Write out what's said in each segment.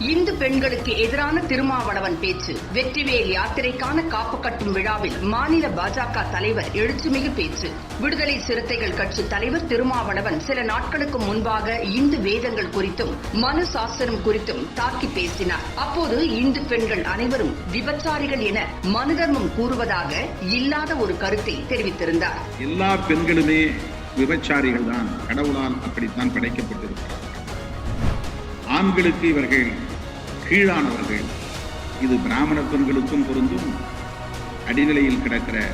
இந்து பெண்களுக்கு எதிரான திருமாவளவன் பேச்சு. வெற்றிவேல் யாத்திரைக்கான காப்பு கட்டும் விழாவில் மாநில பாஜக தலைவர் எழுச்சிமிகு பேச்சு. விடுதலை சிறுத்தைகள் கட்சி தலைவர் திருமாவளவன் சில நாட்களுக்கு முன்பாக இந்து வேதங்கள் குறித்தும் மனு சாஸ்திரம் குறித்தும் தாக்கி பேசினார். அப்போது இந்து பெண்கள் அனைவரும் விபச்சாரிகள் என மனு தர்மம் கூறுவதாக இல்லாத ஒரு கருத்தை தெரிவித்திருந்தார். எல்லா பெண்களுமே விபச்சாரிகள் தான் கடவுளால் அப்படித்தான் படைக்கப்பட்டிருக்கிறார் ஆண்களுக்கு இவர்கள் கீழானவர்கள். இது பிராமண பெண்களுக்கும் பொருந்தும். அடிநிலையில் கிடக்கிற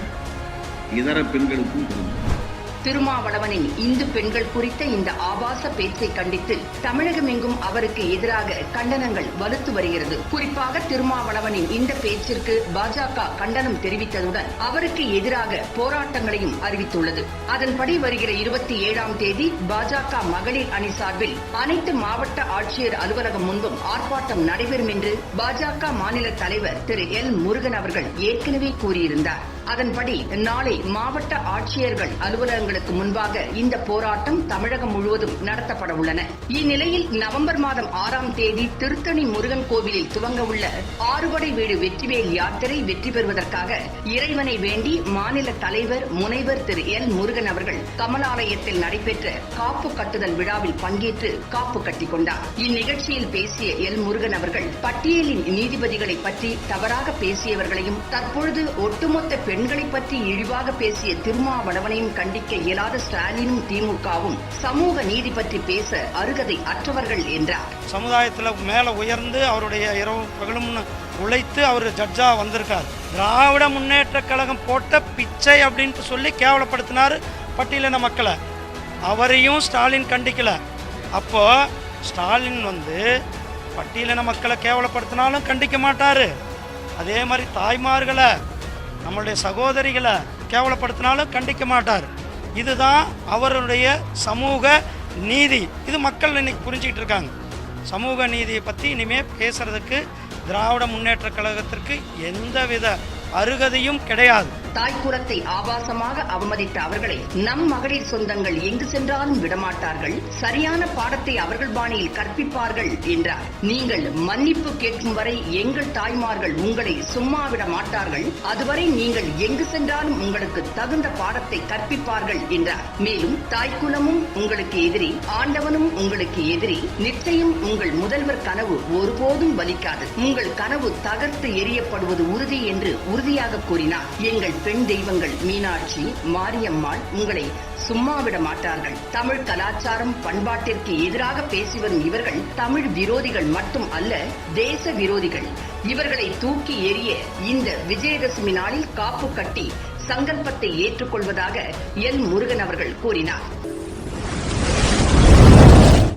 இதர பெண்களுக்கும் பொருந்தும். திருமாவளவனின் இந்து பெண்கள் குறித்த இந்த ஆபாச பேச்சை கண்டித்து தமிழகமெங்கும் அவருக்கு எதிராக கண்டனங்கள் வலுத்து வருகிறது. குறிப்பாக திருமாவளவனின் இந்த பேச்சிற்கு பாஜக கண்டனம் தெரிவித்ததுடன் அவருக்கு எதிராக போராட்டங்களையும் அறிவித்துள்ளது. அதன்படி வருகிற இருபத்தி ஏழாம் தேதி பாஜக மகளிர் அணி சார்பில் அனைத்து மாவட்ட ஆட்சியர் அலுவலகம் முன்பும் ஆர்ப்பாட்டம் நடைபெறும் என்று பாஜக மாநில தலைவர் திரு எல் முருகன் அவர்கள் ஏற்கனவே கூறியிருந்தார். அதன்படி நாளை மாவட்ட ஆட்சியர்கள் அலுவலகங்களுக்கு முன்பாக இந்த போராட்டம் தமிழகம் முழுவதும் நடத்தப்பட உள்ளன. இந்நிலையில் நவம்பர் மாதம் ஆறாம் தேதி திருத்தணி முருகன் கோவிலில் துவங்க உள்ள ஆறுபடை வீடு வெற்றிவேல் யாத்திரை வெற்றி பெறுவதற்காக இறைவனை வேண்டி மாநில தலைவர் முனைவர் திரு. எல். முருகன் அவர்கள் கமலாலயத்தில் நடைபெற்ற காப்பு கட்டுதல் விழாவில் பங்கேற்று காப்பு கட்டிக் கொண்டார். இந்நிகழ்ச்சியில் பேசிய எல். முருகன் அவர்கள் பட்டியலின் நீதிபதிகளை பற்றி தவறாக பேசியவர்களையும் தற்பொழுது ஒட்டுமொத்த பெண்களை பற்றி இழிவாக பேசிய திருமாவளவனையும் கண்டிக்க இயலாத ஸ்டாலினும் திமுகவும் சமூக நீதி பற்றி பேச அருகதை அற்றவர்கள் என்றார். சமுதாயத்தில் மேலே உயர்ந்து அவருடைய இரவு பகலும் உழைத்து அவர் ஜட்ஜா வந்திருக்கார். திராவிட முன்னேற்ற கழகம் போட்ட பிச்சை அப்படின்ட்டு சொல்லி கேவலப்படுத்தினார் பட்டியலின மக்களை. அவரையும் ஸ்டாலின் கண்டிக்கல. அப்போ ஸ்டாலின் வந்து பட்டியலின மக்களை கேவலப்படுத்தினாலும் கண்டிக்க மாட்டார். அதே மாதிரி தாய்மார்களை நம்மளுடைய சகோதரிகளை கேவலப்படுத்தினாலும் கண்டிக்க மாட்டார். இதுதான் அவருடைய சமூக நீதி. இது மக்கள் இன்னைக்கு புரிஞ்சுக்கிட்டு இருக்காங்க. சமூக நீதியை பற்றி இனிமேல் பேசுறதுக்கு திராவிட முன்னேற்ற கழகத்திற்கு எந்தவித அருகதையும் கிடையாது. தாய்க்குலத்தை ஆபாசமாக அவமதித்த அவர்களை நம் மகளிர் சொந்தங்கள் எங்கு சென்றாலும் விடமாட்டார்கள். சரியான பாடத்தை அவர்கள் பாணியில் கற்பிப்பார்கள் என்றார். நீங்கள் மன்னிப்பு கேட்கும் வரை எங்கள் தாய்மார்கள் உங்களை சும்மா விட மாட்டார்கள். அதுவரை நீங்கள் எங்கு சென்றாலும் உங்களுக்கு தகுந்த பாடத்தை கற்பிப்பார்கள் என்றார். மேலும் தாய்க்குலமும் உங்களுக்கு எதிரி ஆண்டவனும் உங்களுக்கு எதிரி. நிச்சயம் உங்கள் முதல்வர் கனவு ஒருபோதும் வலிக்காது. உங்கள் கனவு தகர்த்து எரியப்படுவது உறுதி என்று உறுதியாக கூறினார். எங்கள் பெண் தெய்வங்கள் மீனாட்சி மாரியம்மாள் உங்களை சும்மாவிட மாட்டார்கள். தமிழ் கலாச்சாரம் பண்பாட்டிற்கு எதிராக பேசி வரும் இவர்கள் தமிழ் விரோதிகள் மட்டும் அல்ல தேச விரோதிகள். இவர்களை தூக்கி எறிய இந்த விஜயதசமி நாளில் காப்பு கட்டி சங்கல்பத்தை ஏற்றுக்கொள்வதாக எல் முருகன் அவர்கள் கூறினார்.